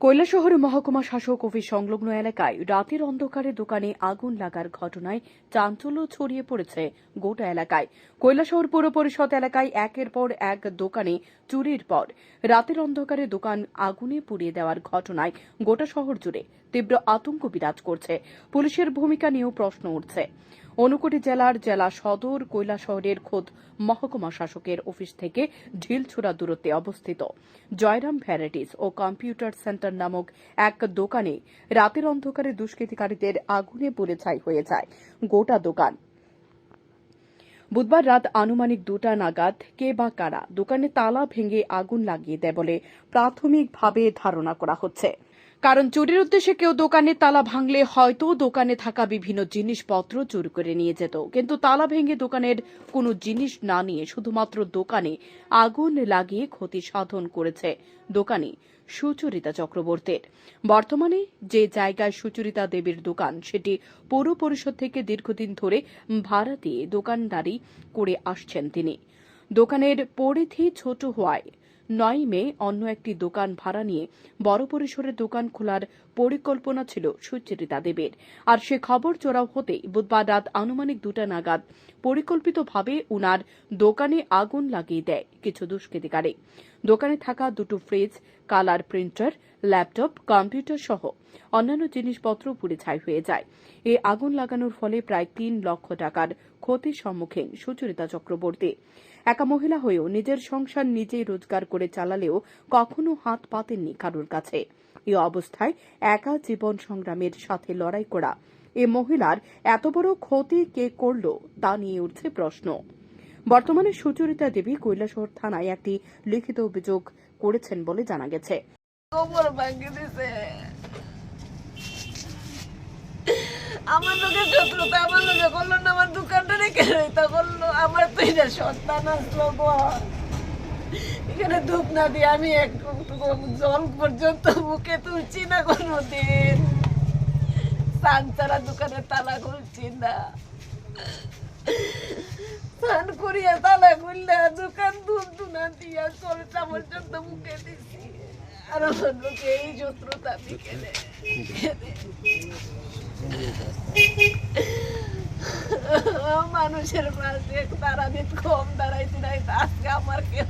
কৈলাসহর মহকুমা শাসক অফিস সংলগ্ন এলাকায় রাতের অন্ধকারে দোকানে আগুন লাগার ঘটনায় চাঞ্চল্য ছড়িয়ে পড়েছে গোটা এলাকায়। কৈলাসহর পৌর পরিষদ এলাকায় একের পর এক দোকানে চুরির পর রাতের অন্ধকারে দোকান আগুনে পুড়িয়ে দেওয়ার ঘটনায় গোটা শহর জুড়ে তীব্র আতঙ্ক বিরাজ করছে। পুলিশের ভূমিকা নিয়েও প্রশ্ন উঠছে। ঊনকোটি জেলার জেলা সদর কৈলাসহরের খোদ মহকুমা শাসকের অফিস থেকে ঢিলছুড়া দূরত্বে অবস্থিত। জয়রাম ভ্যারাইটিস ও কম্পিউটার সেন্টার নামক এক দোকানে রাতের অন্ধকারে দুষ্কৃতিকারীদের আগুনে পুড়ে ছাই হয়ে যায়। গোটা দোকান। বুধবার রাত আনুমানিক দুটা নাগাদ কে বা কারা দোকানে তালা ভেঙে আগুন লাগিয়ে দেয় বলে প্রাথমিকভাবে ধারণা করা হচ্ছে। কারণ চুরির উদ্দেশ্যে কেউ দোকানে তালা ভাঙলে হয়তো দোকানে থাকা বিভিন্ন জিনিসপত্র চুর করে নিয়ে যেত। কিন্তু তালা ভেঙে দোকানের কোনো জিনিস না নিয়ে শুধুমাত্র দোকানে আগুন লাগিয়ে ক্ষতি সাধন করেছে দোকানি সুচরিতা চক্রবর্তীর। বর্তমানে যে জায়গায় সুচরিতা দেবীর দোকান, সেটি পৌর পরিষদ থেকে দীর্ঘদিন ধরে ভাড়া দিয়ে দোকানদারি করে আসছেন তিনি। দোকানের পরিধি ছোট হওয়ায় নয় মে অন্য একটি দোকান ভাড়া নিয়ে বড় পরিসরের দোকান খোলার পরিকল্পনা ছিল সুচরিতা দেবের। আর সে খবর চোরাও হতে বুধবার রাত আনুমানিক দুটা নাগাদ পরিকল্পিতভাবে উনার দোকানে আগুন লাগিয়ে দেয় কিছু দুষ্কৃতিকারী। দোকানে থাকা দুটো fridge colour printer laptop computer সহ অন্যান্য জিনিসপত্র পুড়ে ছাই হয়ে যায়। এই আগুন লাগানোর ফলে প্রায় তিন লক্ষ টাকার ক্ষতির সম্মুখীন সুচরিতা চক্রবর্তী। একা মহিলা হয়েও নিজের সংসার নিজেই রোজগার করে চালালেও কখনো হাত পাতেননি কারোর কাছে। এই অবস্থায় একা জীবন সংগ্রামের সাথে লড়াই করা এ মহিলার এত বড় ক্ষতি কে করল তা নিয়ে উঠছে প্রশ্ন। বর্তমানে সুচরিতা দেবী কৈলাসহর থানায় একটি লিখিত অভিযোগ করেছেন বলে জানা গেছে। আমার আমার লোকে না, আমার এখানে ধূপ না দিয়ে আমি জল পর্যন্ত কোনো দিন তালা খুলছি না। করিয়া তালা দোকান ধূপ ধুনা দিয়া মুখে দিছি। আর লোকে এই শত্রুতা বিকেলে মানুষের পাশে দাঁড়ানি কম দাঁড়াইছি নাই আজকে আমার কেউ।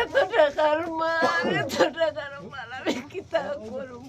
এত টাকার মাল, এত টাকার মাল, আমি কি তা করব?